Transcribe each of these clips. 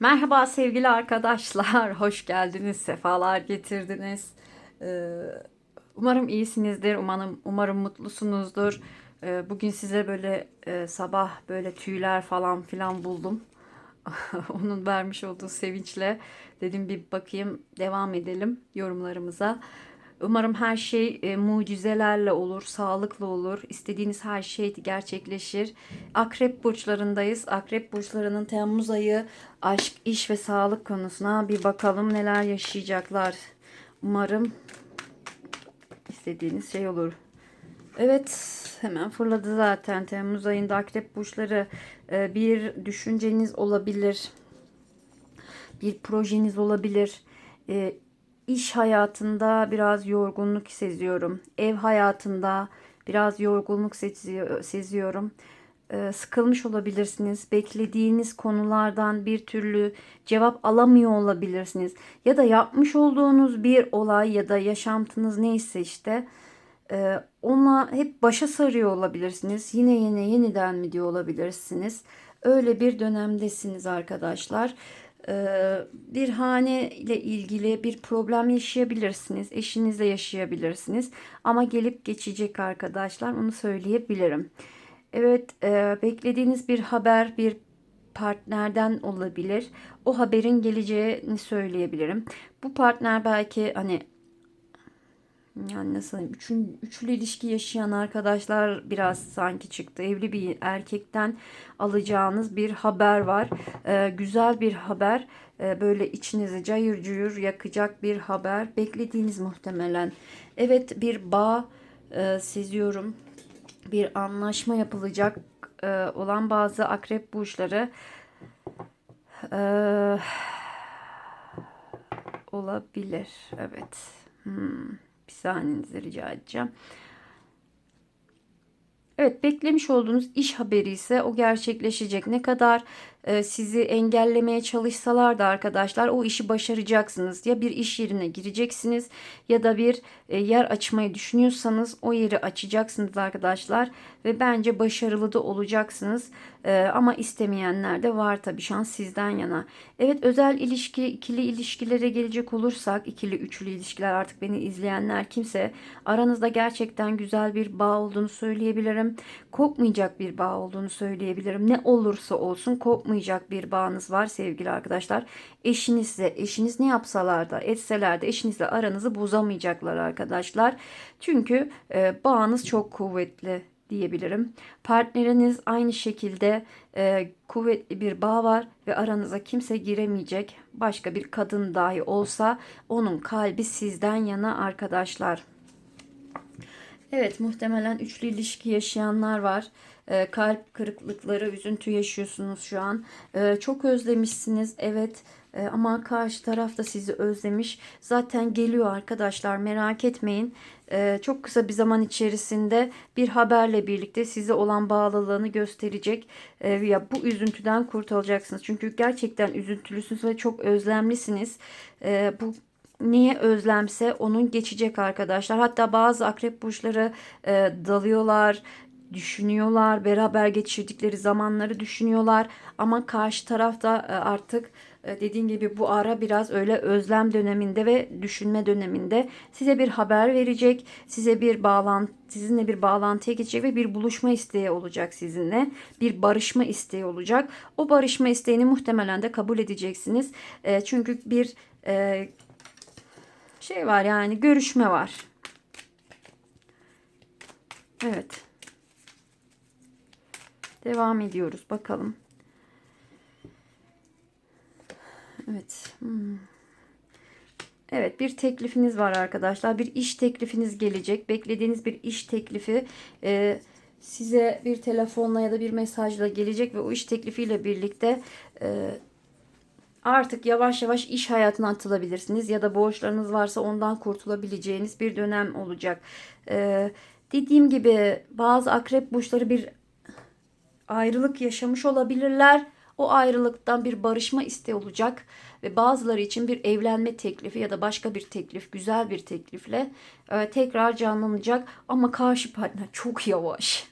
Merhaba sevgili arkadaşlar, hoş geldiniz, sefalar getirdiniz. Ee, Umarım iyisinizdir, umarım, umarım mutlusunuzdur. Ee, Bugün size böyle e, sabah böyle tüyler falan filan buldum. Onun vermiş olduğu sevinçle dedim bir bakayım, devam edelim yorumlarımıza. Umarım her şey e, mucizelerle olur, sağlıklı olur. İstediğiniz her şey gerçekleşir. Akrep burçlarındayız. Akrep burçlarının Temmuz ayı aşk, iş ve sağlık konusuna bir bakalım neler yaşayacaklar. Umarım istediğiniz şey olur. Evet, hemen fırladı zaten. Temmuz ayında akrep burçları e, bir düşünceniz olabilir. Bir projeniz olabilir. E, İş hayatında biraz yorgunluk seziyorum. Ev hayatında biraz yorgunluk seziyorum. Ee, sıkılmış olabilirsiniz. Beklediğiniz konulardan bir türlü cevap alamıyor olabilirsiniz. Ya da yapmış olduğunuz bir olay ya da yaşantınız neyse işte e, onunla hep başa sarıyor olabilirsiniz. Yine yine yeniden mi diyor olabilirsiniz. Öyle bir dönemdesiniz arkadaşlar. Ee, bir hane ile ilgili bir problem yaşayabilirsiniz. Eşinizle yaşayabilirsiniz. Ama gelip geçecek arkadaşlar. Onu söyleyebilirim. Evet, e, beklediğiniz bir haber, bir partnerden olabilir. O haberin geleceğini söyleyebilirim. Bu partner belki hani yani nasıl üçün, üçlü ilişki yaşayan arkadaşlar biraz sanki çıktı. Evli bir erkekten alacağınız bir haber var. Ee, güzel bir haber. Ee, böyle içinizi cayır cuyur yakacak bir haber. Beklediğiniz muhtemelen. Evet bir bağ e, seziyorum. Bir anlaşma yapılacak e, olan bazı akrep burçları e, olabilir. Evet. Hmm. Bir saniyenizi rica edeceğim. Evet beklemiş olduğunuz iş haberi ise o gerçekleşecek. Ne kadar sizi engellemeye çalışsalar da arkadaşlar o işi başaracaksınız. Ya bir iş yerine gireceksiniz ya da bir e, yer açmayı düşünüyorsanız o yeri açacaksınız arkadaşlar. Ve bence başarılı da olacaksınız. E, ama istemeyenler de var tabii şans sizden yana. Evet özel ilişki ikili ilişkilere gelecek olursak ikili üçlü ilişkiler artık beni izleyenler kimse aranızda gerçekten güzel bir bağ olduğunu söyleyebilirim. Kopmayacak bir bağ olduğunu söyleyebilirim. Ne olursa olsun kopmayacak kopmayacak bir bağınız var sevgili arkadaşlar. Eşinizle, eşiniz ne yapsalar da etseler de eşinizle aranızı bozamayacaklar arkadaşlar. Çünkü e, bağınız çok kuvvetli diyebilirim. Partneriniz aynı şekilde e, kuvvetli bir bağ var ve aranıza kimse giremeyecek. Başka bir kadın dahi olsa onun kalbi sizden yana arkadaşlar. Evet muhtemelen üçlü ilişki yaşayanlar var. E, kalp kırıklıkları, üzüntü yaşıyorsunuz şu an. E, çok özlemişsiniz evet e, ama karşı taraf da sizi özlemiş. Zaten geliyor arkadaşlar merak etmeyin. E, çok kısa bir zaman içerisinde bir haberle birlikte size olan bağlılığını gösterecek. E, ya bu üzüntüden kurtulacaksınız. Çünkü gerçekten üzüntülüsünüz ve çok özlemlisiniz. E, bu niye özlemse onun geçecek arkadaşlar. Hatta bazı akrep burçları e, dalıyorlar, düşünüyorlar, beraber geçirdikleri zamanları düşünüyorlar. Ama karşı tarafta e, artık e, dediğim gibi bu ara biraz öyle özlem döneminde ve düşünme döneminde size bir haber verecek, size bir bağlantı sizinle bir bağlantıya geçecek ve bir buluşma isteği olacak sizinle. Bir barışma isteği olacak. O barışma isteğini muhtemelen de kabul edeceksiniz. E, çünkü bir şey var yani görüşme var. Evet. Devam ediyoruz bakalım. Evet. Hmm. Evet bir teklifiniz var arkadaşlar. Bir iş teklifiniz gelecek. Beklediğiniz bir iş teklifi e, size bir telefonla ya da bir mesajla gelecek ve o iş teklifiyle birlikte e, artık yavaş yavaş iş hayatına atılabilirsiniz ya da borçlarınız varsa ondan kurtulabileceğiniz bir dönem olacak. Ee, dediğim gibi bazı akrep burçları bir ayrılık yaşamış olabilirler. O ayrılıktan bir barışma isteği olacak ve bazıları için bir evlenme teklifi ya da başka bir teklif, güzel bir teklifle e, tekrar canlanacak ama karşı partner çok yavaş.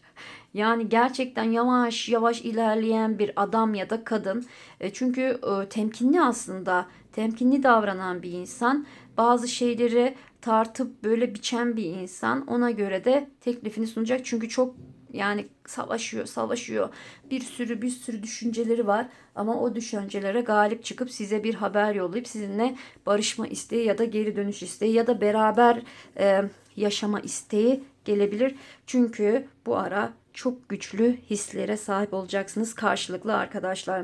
Yani gerçekten yavaş yavaş ilerleyen bir adam ya da kadın. E, çünkü e, temkinli aslında, temkinli davranan bir insan. Bazı şeyleri tartıp böyle biçen bir insan. Ona göre de teklifini sunacak. Çünkü çok yani savaşıyor, savaşıyor. Bir sürü bir sürü düşünceleri var ama o düşüncelere galip çıkıp size bir haber yollayıp sizinle barışma isteği ya da geri dönüş isteği ya da beraber e, yaşama isteği gelebilir. Çünkü bu ara çok güçlü hislere sahip olacaksınız karşılıklı arkadaşlar.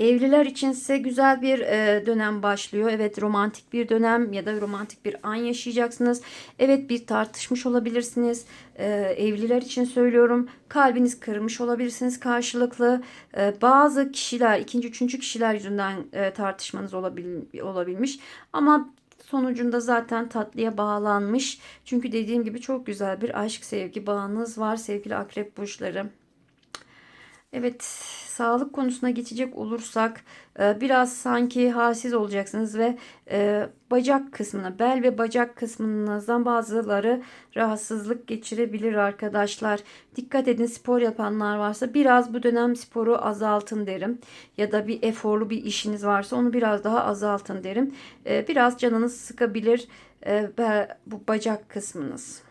Evliler içinse güzel bir e, dönem başlıyor. Evet romantik bir dönem ya da romantik bir an yaşayacaksınız. Evet bir tartışmış olabilirsiniz. E, evliler için söylüyorum. Kalbiniz kırmış olabilirsiniz karşılıklı. E, bazı kişiler, ikinci, üçüncü kişiler yüzünden e, tartışmanız olabil, olabilmiş. Ama sonucunda zaten tatlıya bağlanmış. Çünkü dediğim gibi çok güzel bir aşk sevgi bağınız var sevgili akrep burçları. Evet, sağlık konusuna geçecek olursak e, biraz sanki halsiz olacaksınız ve e, bacak kısmına, bel ve bacak kısmınızdan bazıları rahatsızlık geçirebilir arkadaşlar. Dikkat edin spor yapanlar varsa biraz bu dönem sporu azaltın derim. Ya da bir eforlu bir işiniz varsa onu biraz daha azaltın derim. E, biraz canınız sıkabilir bu bacak kısmınız.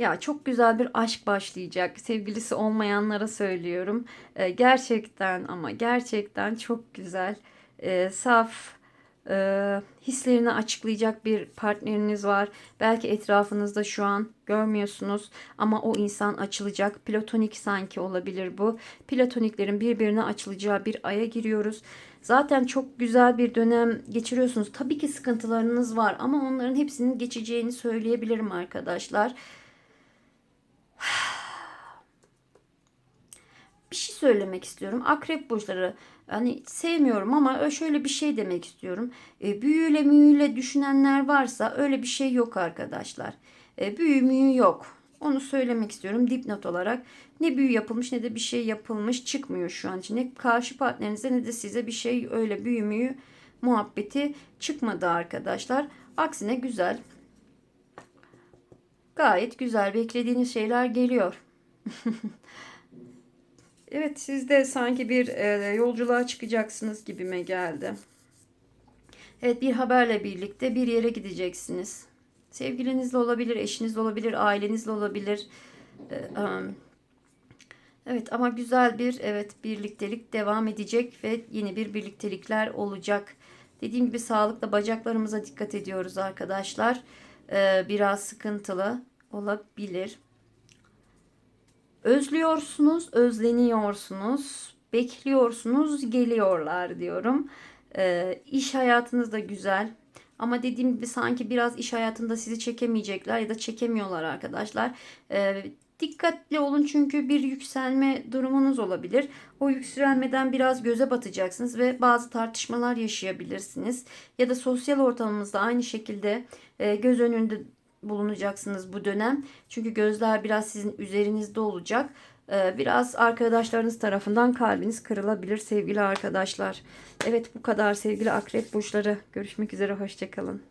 Ya çok güzel bir aşk başlayacak. Sevgilisi olmayanlara söylüyorum. Ee, gerçekten ama gerçekten çok güzel, e, saf, e, hislerini açıklayacak bir partneriniz var. Belki etrafınızda şu an görmüyorsunuz ama o insan açılacak. Platonik sanki olabilir bu. Platoniklerin birbirine açılacağı bir aya giriyoruz. Zaten çok güzel bir dönem geçiriyorsunuz. Tabii ki sıkıntılarınız var ama onların hepsinin geçeceğini söyleyebilirim arkadaşlar. bir şey söylemek istiyorum. Akrep burçları hani sevmiyorum ama şöyle bir şey demek istiyorum. E, büyüyle müyüyle düşünenler varsa öyle bir şey yok arkadaşlar. E, büyü müyü yok. Onu söylemek istiyorum dipnot olarak. Ne büyü yapılmış ne de bir şey yapılmış çıkmıyor şu an için. Ne karşı partnerinize ne de size bir şey öyle büyü müyü muhabbeti çıkmadı arkadaşlar. Aksine güzel. Gayet güzel beklediğiniz şeyler geliyor. Evet siz de sanki bir e, yolculuğa çıkacaksınız gibime geldi. Evet bir haberle birlikte bir yere gideceksiniz. Sevgilinizle olabilir, eşinizle olabilir, ailenizle olabilir. E, um, evet ama güzel bir evet birliktelik devam edecek ve yeni bir birliktelikler olacak. Dediğim gibi sağlıkla bacaklarımıza dikkat ediyoruz arkadaşlar. E, biraz sıkıntılı olabilir. Özlüyorsunuz, özleniyorsunuz, bekliyorsunuz, geliyorlar diyorum. Ee, iş hayatınız da güzel. Ama dediğim gibi sanki biraz iş hayatında sizi çekemeyecekler ya da çekemiyorlar arkadaşlar. Ee, dikkatli olun çünkü bir yükselme durumunuz olabilir. O yükselmeden biraz göze batacaksınız ve bazı tartışmalar yaşayabilirsiniz. Ya da sosyal ortamımızda aynı şekilde e, göz önünde bulunacaksınız bu dönem. Çünkü gözler biraz sizin üzerinizde olacak. Ee, biraz arkadaşlarınız tarafından kalbiniz kırılabilir sevgili arkadaşlar. Evet bu kadar sevgili akrep burçları. Görüşmek üzere hoşçakalın.